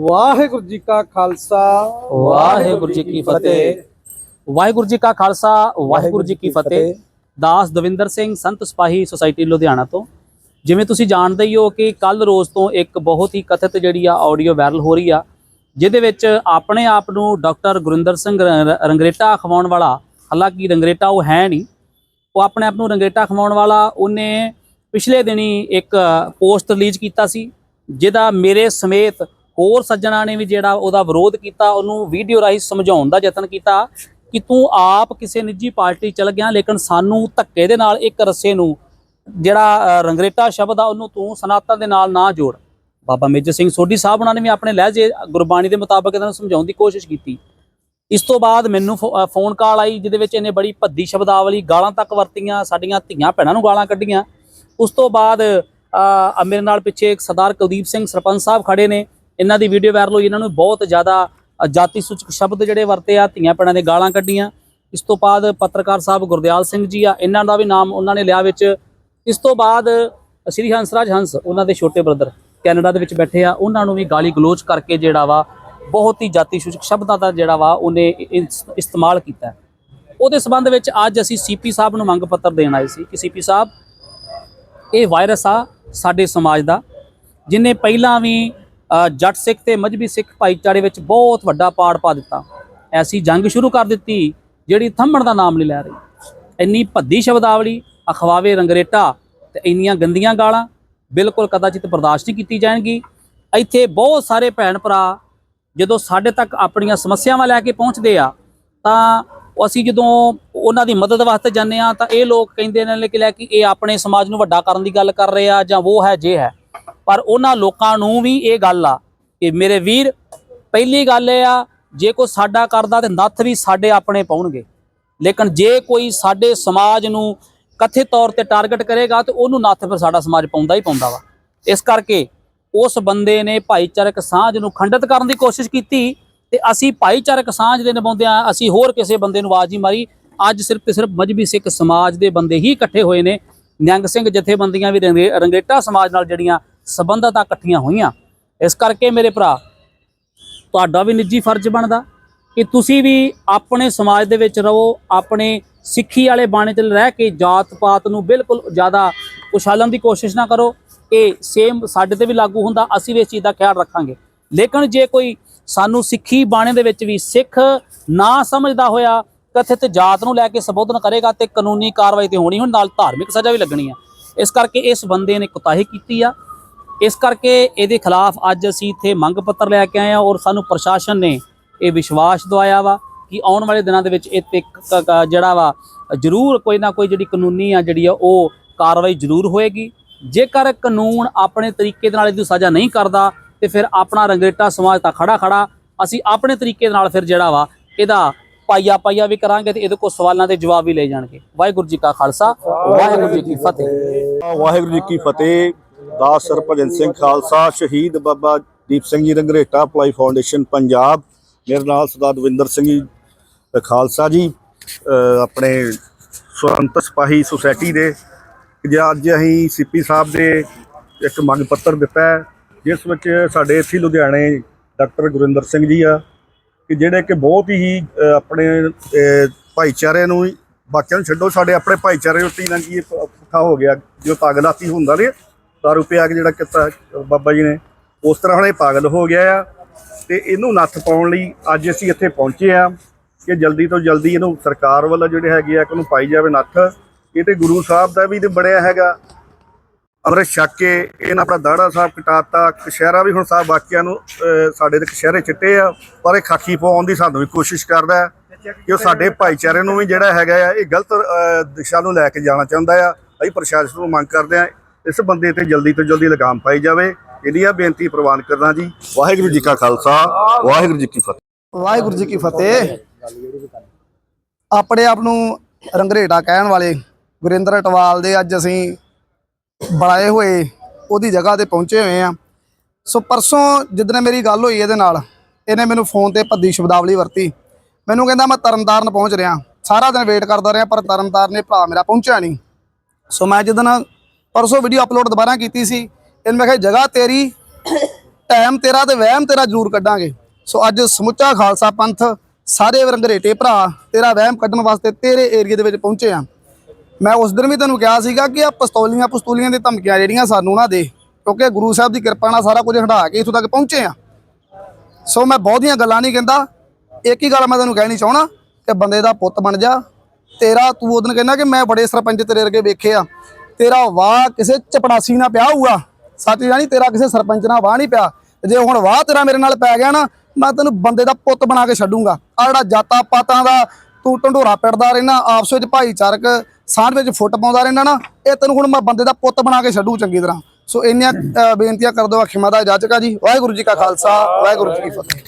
ਵਾਹਿਗੁਰੂ ਜੀ ਕਾ ਖਾਲਸਾ। ਵਾਹਿਗੁਰੂ ਜੀ ਕੀ ਫਤਿਹ। ਵਾਹਿਗੁਰੂ ਜੀ ਕਾ ਖਾਲਸਾ ਵਾਹਿਗੁਰੂ ਜੀ ਕੀ ਫਤਿਹ। ਦਾਸ ਦਵਿੰਦਰ ਸਿੰਘ ਸੰਤ ਸਿਪਾਹੀ ਸੁਸਾਇਟੀ ਲੁਧਿਆਣਾ ਤੋਂ। ਜਿਵੇਂ ਤੁਸੀਂ ਜਾਣਦੇ ਹੀ ਹੋ ਕਿ ਕੱਲ ਰੋਜ਼ ਤੋਂ ਇੱਕ ਬਹੁਤ ਹੀ ਕਥਿਤ ਜਿਹੜੀ ਆ ਆਡੀਓ ਵਾਇਰਲ ਹੋ ਰਹੀ ਆ ਜਿਹਦੇ ਵਿੱਚ ਆਪਣੇ ਆਪ ਨੂੰ ਡਾਕਟਰ ਗੁਰਿੰਦਰ ਸਿੰਘ ਰੰਗਰੇਟਾ ਖਵਾਉਣ ਵਾਲਾ ਹਾਲਾਂਕਿ ਰੰਗਰੇਟਾ ਉਹ ਹੈ ਨਹੀਂ ਉਹ ਆਪਣੇ ਆਪ ਨੂੰ ਰੰਗਰੇਟਾ ਖਵਾਉਣ ਵਾਲਾ ਉਹਨੇ ਪਿਛਲੇ ਦਿਨੀ ਇੱਕ ਪੋਸਟ ਰਿਲੀਜ਼ ਕੀਤਾ ਸੀ ਜਿਹਦਾ ਮੇਰੇ ਸਮੇਤ ਹੋਰ ਸੱਜਣਾ ਨੇ ਵੀ ਜਿਹੜਾ ਉਹਦਾ ਵਿਰੋਧ ਕੀਤਾ, ਉਹਨੂੰ ਵੀਡੀਓ ਰਾਹੀਂ ਸਮਝਾਉਣ ਦਾ ਯਤਨ ਕੀਤਾ ਕਿ ਤੂੰ ਆਪ ਕਿਸੇ ਨਿੱਜੀ ਪਾਰਟੀ ਚਲ ਗਿਆ, ਲੇਕਿਨ ਸਾਨੂੰ ਧੱਕੇ ਦੇ ਨਾਲ ਇੱਕ ਰੱਸੇ ਨੂੰ ਜਿਹੜਾ ਰੰਗਰੇਟਾ ਸ਼ਬਦ ਆ, ਉਹਨੂੰ ਤੂੰ ਸਨਾਤਨ ਦੇ ਨਾਲ ਨਾ ਜੋੜ। ਬਾਬਾ ਮੇਜਰ ਸਿੰਘ ਸੋਢੀ ਸਾਹਿਬ ਉਹਨਾਂ ਨੇ ਵੀ ਆਪਣੇ ਲਹਿਜੇ, ਗੁਰਬਾਣੀ ਦੇ ਮੁਤਾਬਕ ਇਹਨਾਂ ਨੂੰ ਸਮਝਾਉਣ ਦੀ ਕੋਸ਼ਿਸ਼ ਕੀਤੀ। ਇਸ ਤੋਂ ਬਾਅਦ ਮੈਨੂੰ ਫੋ- ਫੋਨ ਕਾਲ ਆਈ, ਜਿਹਦੇ ਵਿੱਚ ਇਹਨੇ ਬੜੀ ਭੱਦੀ ਸ਼ਬਦਾਵਲੀ ਗਾਲਾਂ ਤੱਕ ਵਰਤੀਆਂ, ਸਾਡੀਆਂ ਧੀਆਂ ਭੈਣਾਂ ਨੂੰ ਗਾਲਾਂ ਕੱਢੀਆਂ। ਉਸ ਤੋਂ ਬਾਅਦ ਮੇਰੇ ਨਾਲ ਪਿੱਛੇ ਇੱਕ ਸਰਦਾਰ ਕੁਲਦੀਪ ਸਿੰਘ ਸਰਪੰਚ ਸਾਹਿਬ ਖੜੇ ਨੇ। ਇਹਨਾਂ ਦੀ ਵੀਡੀਓ ਵਾਇਰਲ ਹੋਈ, ਇਹਨਾਂ ਨੂੰ ਬਹੁਤ ਜ਼ਿਆਦਾ ਜਾਤੀ ਸੂਚਕ ਸ਼ਬਦ ਜਿਹੜੇ ਵਰਤੇ ਆ, ਧੀਆਂ ਭੈਣਾਂ ਨੇ ਗਾਲਾਂ ਕੱਢੀਆਂ। ਇਸ ਤੋਂ ਬਾਅਦ ਪੱਤਰਕਾਰ ਸਾਹਿਬ ਗੁਰਦਿਆਲ ਸਿੰਘ ਜੀ ਆ, ਇਹਨਾਂ ਦਾ ਵੀ ਨਾਮ ਉਹਨਾਂ ਨੇ ਲਿਆ ਵਿੱਚ। ਇਸ ਤੋਂ ਬਾਅਦ ਸ੍ਰੀ ਹੰਸਰਾਜ ਹੰਸ, ਉਹਨਾਂ ਦੇ ਛੋਟੇ ਬ੍ਰਦਰ ਕੈਨੇਡਾ ਦੇ ਵਿੱਚ ਬੈਠੇ ਆ, ਉਹਨਾਂ ਨੂੰ ਵੀ ਗਾਲੀ ਗਲੋਚ ਕਰਕੇ ਜਿਹੜਾ ਵਾ, ਬਹੁਤ ਹੀ ਜਾਤੀ ਸੂਚਕ ਸ਼ਬਦਾਂ ਦਾ ਜਿਹੜਾ ਵਾ, ਉਹਨੇ ਇਸਤੇਮਾਲ ਕੀਤਾ। ਉਹਦੇ ਸਬੰਧ ਵਿੱਚ ਅੱਜ ਅਸੀਂ ਸੀਪੀ ਸਾਹਿਬ ਨੂੰ ਮੰਗ ਪੱਤਰ ਦੇਣ ਆਏ ਸੀ ਕਿ ਸੀਪੀ ਸਾਹਿਬ, ਇਹ ਵਾਇਰਸ ਆ ਸਾਡੇ ਸਮਾਜ ਦਾ, ਜਿਨੇ ਪਹਿਲਾਂ ਵੀ ਜੱਟ ਸਿੱਖ ਤੇ ਮਜਬੀ ਸਿੱਖ ਭਾਈਚਾਰੇ ਵਿੱਚ ਬਹੁਤ ਵੱਡਾ ਪਾੜ ਪਾ ਦਿੱਤਾ। ਐਸੀ ਜੰਗ ਸ਼ੁਰੂ ਕਰ ਦਿੱਤੀ ਜਿਹੜੀ ਥੰਮਣ ਦਾ ਨਾਮ ਨਹੀਂ ਲੈ ਰਹੀ। ਇੰਨੀ ਭੱਦੀ ਸ਼ਬਦਾਵਲੀ, ਅਖਵਾਵੇ ਰੰਗਰੇਟਾ ਤੇ ਇੰਨੀਆਂ ਗੰਦੀਆਂ ਗਾਲਾਂ ਬਿਲਕੁਲ ਕਦਾਚਿਤ ਬਰਦਾਸ਼ਤ ਨਹੀਂ ਕੀਤੀ ਜਾਣਗੀ। ਇੱਥੇ ਬਹੁਤ ਸਾਰੇ ਭੈਣ ਭਰਾ ਜਦੋਂ ਸਾਡੇ ਤੱਕ ਆਪਣੀਆਂ ਸਮੱਸਿਆਵਾਂ ਲੈ ਕੇ ਪਹੁੰਚਦੇ ਆ, ਤਾਂ ਅਸੀਂ ਜਦੋਂ ਉਹਨਾਂ ਦੀ ਮਦਦ ਵਾਸਤੇ ਜਾਂਦੇ ਆ, ਤਾਂ ਇਹ ਲੋਕ ਕਹਿੰਦੇ ਨੇ ਕਿ ਲੈ ਕਿ ਇਹ ਆਪਣੇ ਸਮਾਜ ਨੂੰ ਵੱਡਾ ਕਰਨ ਦੀ ਗੱਲ ਕਰ ਰਹੇ ਆ ਜਾਂ ਉਹ ਹੈ, ਜੇ ਹੈ। ਪਰ ਉਹਨਾਂ ਲੋਕਾਂ ਨੂੰ ਵੀ ਇਹ ਗੱਲ ਆ ਕਿ ਮੇਰੇ ਵੀਰ, ਪਹਿਲੀ ਗੱਲ ਇਹ ਆ, ਜੇ ਕੋਈ ਸਾਡਾ ਕਰਦਾ ਤੇ ਨੱਥ ਵੀ ਸਾਡੇ ਆਪਣੇ ਪਾਉਣਗੇ। ਲੇਕਿਨ ਜੇ ਕੋਈ ਸਾਡੇ ਸਮਾਜ ਨੂੰ ਕਥਿਤ ਤੌਰ ਤੇ ਟਾਰਗੇਟ ਕਰੇਗਾ ਤੇ ਉਹਨੂੰ ਨੱਥ ਫਿਰ ਸਾਡਾ ਸਮਾਜ ਪਾਉਂਦਾ ਹੀ ਪਾਉਂਦਾ ਵਾ। ਇਸ ਕਰਕੇ ਉਸ ਬੰਦੇ ਨੇ ਭਾਈਚਾਰਕ ਸਾਂਝ ਨੂੰ ਖੰਡਿਤ ਕਰਨ ਦੀ ਕੋਸ਼ਿਸ਼ ਕੀਤੀ ਤੇ ਅਸੀਂ ਭਾਈਚਾਰਕ ਸਾਂਝ ਦੇ ਨਿਭਾਉਂਦਿਆਂ ਅਸੀਂ ਹੋਰ ਕਿਸੇ ਬੰਦੇ ਨੂੰ ਆਵਾਜ਼ ਨਹੀਂ ਮਾਰੀ। ਅੱਜ ਸਿਰਫ ਤੇ ਸਿਰਫ ਮਜਬੀ ਸਿੱਖ ਸਮਾਜ ਦੇ ਬੰਦੇ ਹੀ ਇਕੱਠੇ ਹੋਏ ਨੇ। ਨਿਹੰਗ ਸਿੰਘ ਜਥੇਬੰਦੀਆਂ ਵੀ ਰੰਗੇ- ਰੰਗੇਟਾ ਸਮਾਜ ਨਾਲ ਜਿਹੜੀਆਂ ਸਬੰਧਤਾਂ ਇਕੱਠੀਆਂ ਹੋਈਆਂ। ਇਸ ਕਰਕੇ ਮੇਰੇ ਭਰਾ, ਤੁਹਾਡਾ ਵੀ ਨਿੱਜੀ ਫਰਜ਼ ਬਣਦਾ ਕਿ ਤੁਸੀਂ ਵੀ ਆਪਣੇ ਸਮਾਜ ਦੇ ਵਿੱਚ ਰਹੋ, ਆਪਣੇ ਸਿੱਖੀ ਵਾਲੇ ਬਾਣੇ 'ਤੇ ਰਹਿ ਕੇ ਜਾਤ ਪਾਤ ਨੂੰ ਬਿਲਕੁਲ ਜ਼ਿਆਦਾ ਉਛਾਲਣ ਦੀ ਕੋਸ਼ਿਸ਼ ਨਾ ਕਰੋ। ਇਹ ਸੇਮ ਸਾਡੇ ਤੇ ਵੀ ਲਾਗੂ ਹੁੰਦਾ, ਅਸੀਂ ਵੀ ਇਸ ਚੀਜ਼ ਦਾ ਖਿਆਲ ਰੱਖਾਂਗੇ। ਲੇਕਿਨ ਜੇ ਕੋਈ ਸਾਨੂੰ ਸਿੱਖੀ ਬਾਣੇ ਦੇ ਵਿੱਚ ਵੀ ਸਿੱਖ ਨਾ ਸਮਝਦਾ ਹੋਇਆ, ਕਥਿਤ ਜਾਤ ਨੂੰ ਲੈ ਕੇ ਸੰਬੋਧਨ ਕਰੇਗਾ ਤੇ ਕਾਨੂੰਨੀ ਕਾਰਵਾਈ ਤੇ ਹੋਣੀ, ਹੁਣ ਨਾਲ ਧਾਰਮਿਕ ਸਜ਼ਾ ਵੀ ਲੱਗਣੀ ਆ। ਇਸ ਕਰਕੇ ਇਸ ਬੰਦੇ ਨੇ ਕੁਤਾਹੀ ਕੀਤੀ ਆ। ਇਸ ਕਰਕੇ ਇਹਦੇ ਖਿਲਾਫ ਅੱਜ ਅਸੀਂ ਇੱਥੇ ਮੰਗ ਪੱਤਰ ਲੈ ਕੇ ਆਏ ਆ ਔਰ ਸਾਨੂੰ ਪ੍ਰਸ਼ਾਸਨ ਨੇ ਇਹ ਵਿਸ਼ਵਾਸ ਦਵਾਇਆ ਵਾ ਕਿ ਆਉਣ ਵਾਲੇ ਦਿਨਾਂ ਦੇ ਵਿੱਚ ਇਹ ਤੇ ਜਿਹੜਾ ਵਾ, ਜ਼ਰੂਰ ਕੋਈ ਨਾ ਕੋਈ ਜਿਹੜੀ ਕਾਨੂੰਨੀ ਆ ਜਿਹੜੀ ਆ, ਉਹ ਕਾਰਵਾਈ ਜ਼ਰੂਰ ਹੋਏਗੀ। ਜੇਕਰ ਕਾਨੂੰਨ ਆਪਣੇ ਤਰੀਕੇ ਦੇ ਨਾਲ ਇਹਦੀ ਸਜ਼ਾ ਨਹੀਂ ਕਰਦਾ, ਤੇ ਫਿਰ ਆਪਣਾ ਰੰਗਰੇਟਾ ਸਮਾਜ ਤਾਂ ਖੜਾ ਖੜਾ, ਅਸੀਂ ਆਪਣੇ ਤਰੀਕੇ ਦੇ ਨਾਲ ਫਿਰ ਜਿਹੜਾ ਵਾ, ਇਹਦਾ ਪਾਈਆ ਪਾਈਆ ਵੀ ਕਰਾਂਗੇ ਤੇ ਇਹਦੇ ਕੋਲ ਸਵਾਲਾਂ ਦੇ ਜਵਾਬ ਵੀ ਲੈ ਜਾਣਗੇ। ਵਾਹਿਗੁਰੂ ਜੀ ਕਾ ਖਾਲਸਾ, ਵਾਹਿਗੁਰੂ ਜੀ ਕੀ ਫਤਿਹ। ਵਾਹਿਗੁਰੂ ਜੀ ਕੀ ਫਤਿਹ। ਦਾਸ ਸਰਪਜਨ ਸਿੰਘ ਖਾਲਸਾ ਸ਼ਹੀਦ ਬਾਬਾ ਦੀਪ ਸਿੰਘ ਜੀ ਰੰਗਰੇਟਾ ਅਪਲਾਈ ਫਾਊਂਡੇਸ਼ਨ ਪੰਜਾਬ ਮੇਰੇ ਨਾਲ ਸਰਦਾਰ ਦਵਿੰਦਰ ਸਿੰਘ ਜੀ ਖਾਲਸਾ ਜੀ ਆਪਣੇ ਸੁਤੰਤਰ ਸਿਪਾਹੀ ਸੁਸਾਇਟੀ ਦੇ। ਜੇ ਅੱਜ ਅਸੀਂ ਸੀਪੀ ਸਾਹਿਬ ਦੇ ਇੱਕ ਮੰਗ ਪੱਤਰ ਦਿੱਤਾ ਹੈ ਜਿਸ ਵਿੱਚ ਸਾਡੇ ਇੱਥੇ ਲੁਧਿਆਣੇ ਡਾਕਟਰ ਗੁਰਿੰਦਰ ਸਿੰਘ ਜੀ ਆ ਕਿ ਜਿਹੜੇ ਕਿ ਬਹੁਤ ਹੀ ਆਪਣੇ ਅ, ਭਾਈਚਾਰੇ ਨੂੰ ਹੀ- ਬਾਕੀਆਂ ਨੂੰ ਛੱਡੋ ਸਾਡੇ ਆਪਣੇ ਭਾਈਚਾਰੇ ਉੱਤੇ ਹੀ ਨਾ ਕੀ ਹੋ ਗਿਆ ਜੋ ਪਾਗਲਾਤੀ ਹੁੰਦਾ ਰਿਹਾ ਦਾਰੂ ਪਿਆ ਕੇ ਜਿਹੜਾ ਕੀਤਾ ਬਾਬਾ ਜੀ ਨੇ ਉਸ ਤਰ੍ਹਾਂ ਹੁਣ ਇਹ ਪਾਗਲ ਹੋ ਗਿਆ ਆ ਤੇ ਇਹਨੂੰ ਨੱਥ ਪਾਉਣ ਲਈ ਅੱਜ ਅਸੀਂ ਇੱਥੇ ਪਹੁੰਚੇ ਆ ਕਿ ਜਲਦੀ ਤੋਂ ਜਲਦੀ ਇਹਨੂੰ ਸਰਕਾਰ ਵੱਲੋਂ ਜਿਹੜੇ ਹੈਗੇ ਆ ਕਿ ਉਹਨੂੰ ਪਾਈ ਜਾਵੇ ਨੱਥ ਇਹ ਤੇ ਗੁਰੂ ਸਾਹਿਬ ਦਾ ਵੀ ਤੇ ਬਣਿਆ ਹੈਗਾ ਅੰਮ੍ਰਿਤ ਛੱਕ ਕੇ ਇਹਨਾਂ ਆਪਣਾ ਦਾੜਾ ਸਾਹਿਬ ਕਟਾਤਾ ਕਸ਼ਹਿਰਾ ਵੀ ਹੁਣ ਸਾਹਿਬ ਬਾਕੀਆਂ ਨੂੰ ਸਾਡੇ ਦੇ ਕਸ਼ਹਿਰੇ ਚਿੱਟੇ ਆ ਪਰ ਇਹ ਖਾਕੀ ਪਾਉਣ ਦੀ ਸਾਨੂੰ ਵੀ ਕੋਸ਼ਿਸ਼ ਕਰਦਾ ਕਿ ਉਹ ਸਾਡੇ ਭਾਈਚਾਰੇ ਨੂੰ ਵੀ ਜਿਹੜਾ ਹੈਗਾ ਆ ਇਹ ਗਲਤ ਦਿਸ਼ਾ ਨੂੰ ਲੈ ਕੇ ਜਾਣਾ ਚਾਹੁੰਦਾ ਆ ਅਸੀਂ ਪ੍ਰਸ਼ਾਸਨ ਨੂੰ ਮੰਗ ਕਰਦੇ ਆ ਇਸ ਬੰਦੇ ਤੇ ਜਲਦੀ ਤੋਂ ਜਲਦੀ ਲਗਾਮ ਪਾਈ ਜਾਵੇ। ਇੰਡੀਆ ਬੇਨਤੀ ਪ੍ਰਵਾਨ ਕਰਨਾ ਜੀ। ਵਾਹਿਗੁਰੂ ਜੀ ਕਾ ਖਾਲਸਾ, ਵਾਹਿਗੁਰੂ ਜੀ ਕੀ ਫਤਿਹ। ਵਾਹਿਗੁਰੂ ਜੀ ਕੀ ਫਤਿਹ। ਆਪਣੇ ਆਪ ਨੂੰ ਰੰਗਰੇਟਾ ਕਹਿਣ ਵਾਲੇ ਗੁਰਿੰਦਰ ਅਟਵਾਲ ਦੇ ਅੱਜ ਅਸੀਂ ਬਣਾਏ ਹੋਏ, ਉਹਦੀ ਜਗ੍ਹਾ ਤੇ ਪਹੁੰਚੇ ਹੋਏ ਆ ਸੋ ਪਰਸੋਂ ਜਿੱਦਣ ਮੇਰੀ ਗੱਲ ਹੋਈ ਇਹਦੇ ਨਾਲ, ਇਹਨੇ ਮੈਨੂੰ ਫੋਨ ਤੇ ਭੱਦੀ ਸ਼ਬਦਾਵਲੀ ਵਰਤੀ। ਮੈਨੂੰ ਕਹਿੰਦਾ ਮੈਂ ਤਰਨਤਾਰਨ ਪਹੁੰਚ ਰਿਹਾ। ਸਾਰਾ ਦਿਨ ਵੇਟ ਕਰਦਾ ਰਿਹਾ, ਪਰ ਤਰਨਤਾਰਨ ਨੇ ਭਰਾ ਮੇਰਾ ਪਹੁੰਚਿਆ ਨਹੀਂ। ਸੋ ਮੈਂ ਜਿੱਦਣ ਪਰਸੋਂ ਵੀਡੀਓ ਅਪਲੋਡ ਦੁਬਾਰਾ ਕੀਤੀ ਸੀ। ਇਹਨੂੰ ਮੈਂ ਕਿਹਾ ਜਗ੍ਹਾ ਤੇਰੀ, ਟਾਈਮ ਤੇਰਾ ਤੇ ਵਹਿਮ ਤੇਰਾ ਜ਼ਰੂਰ ਕੱਢਾਂਗੇ। ਸੋ ਅੱਜ ਸਮੁੱਚਾ ਖਾਲਸਾ ਪੰਥ, ਸਾਰੇ ਰੰਗਰੇਟੇ ਭਰਾ, ਤੇਰਾ ਵਹਿਮ ਕੱਢਣ ਵਾਸਤੇ ਤੇਰੇ ਏਰੀਏ ਦੇ ਵਿੱਚ ਪਹੁੰਚੇ ਆ। ਮੈਂ ਉਸ ਦਿਨ ਵੀ ਤੈਨੂੰ ਕਿਹਾ ਸੀਗਾ ਕਿ ਆ ਪਸਤੌਲੀਆਂ ਪਸਤੂਲੀਆਂ ਦੀ ਧਮਕੀਆਂ ਜਿਹੜੀਆਂ ਸਾਨੂੰ ਨਾ ਦੇ, ਕਿਉਂਕਿ ਗੁਰੂ ਸਾਹਿਬ ਦੀ ਕਿਰਪਾ ਨਾਲ ਸਾਰਾ ਕੁਝ ਹਟਾ ਕੇ ਇੱਥੋਂ ਤੱਕ ਪਹੁੰਚੇ ਆ। ਸੋ ਮੈਂ ਬਹੁਤੀਆਂ ਗੱਲਾਂ ਨਹੀਂ ਕਹਿੰਦਾ, ਇੱਕ ਹੀ ਗੱਲ ਮੈਂ ਤੈਨੂੰ ਕਹਿਣੀ ਚਾਹਣਾ ਕਿ ਬੰਦੇ ਦਾ ਪੁੱਤ ਬਣ ਜਾ। ਤੇਰਾ ਤੂੰ ਉਹਦਨ ਕਹਿੰਦਾ ਕਿ ਮੈਂ ਬੜੇ ਸਰਪੰਚ ਤੇਰੇ ਵਰਗੇ ਵੇਖੇ ਆ। ਤੇਰਾ ਵਾਹ ਕਿਸੇ ਚਪੜਾਸੀ ਨਾਲ ਪਿਆ ਹੋਊਗਾ। ਸੱਚ ਜਾਣੀ ਤੇਰਾ ਕਿਸੇ ਸਰਪੰਚ ਨਾਲ ਵਾਹ ਨਹੀਂ ਪਿਆ। ਜੇ ਹੁਣ ਵਾਹ ਤੇਰਾ ਮੇਰੇ ਨਾਲ ਪੈ ਗਿਆ ਨਾ, ਮੈਂ ਤੈਨੂੰ ਬੰਦੇ ਦਾ ਪੁੱਤ ਬਣਾ ਕੇ ਛੱਡੂੰਗਾ। ਆ ਜਿਹੜਾ ਜਾਤਾਂ ਪਾਤਾਂ ਦਾ ਤੂੰ ਢੰਡੋਰਾ ਪਿੜਦਾ ਰਹਿਣਾ, ਆਪਸ ਵਿੱਚ ਭਾਈਚਾਰਕ ਸਾਂਝ ਵਿੱਚ ਫੁੱਟ ਪਾਉਂਦਾ ਰਹਿਣਾ ਨਾ, ਇਹ ਤੈਨੂੰ ਹੁਣ ਮੈਂ ਬੰਦੇ ਦਾ ਪੁੱਤ ਬਣਾ ਕੇ ਛੱਡੂ ਚੰਗੀ ਤਰ੍ਹਾਂ। ਸੋ ਇੰਨੀਆਂ ਬੇਨਤੀਆਂ ਕਰ ਦੋ ਖਿਮਾ ਦਾ ਜਾਚਕਾ ਜੀ। ਵਾਹਿਗੁਰੂ ਜੀ ਕਾ ਖਾਲਸਾ, ਵਾਹਿਗੁਰੂ ਜੀ ਕੀ ਫਤਿਹ।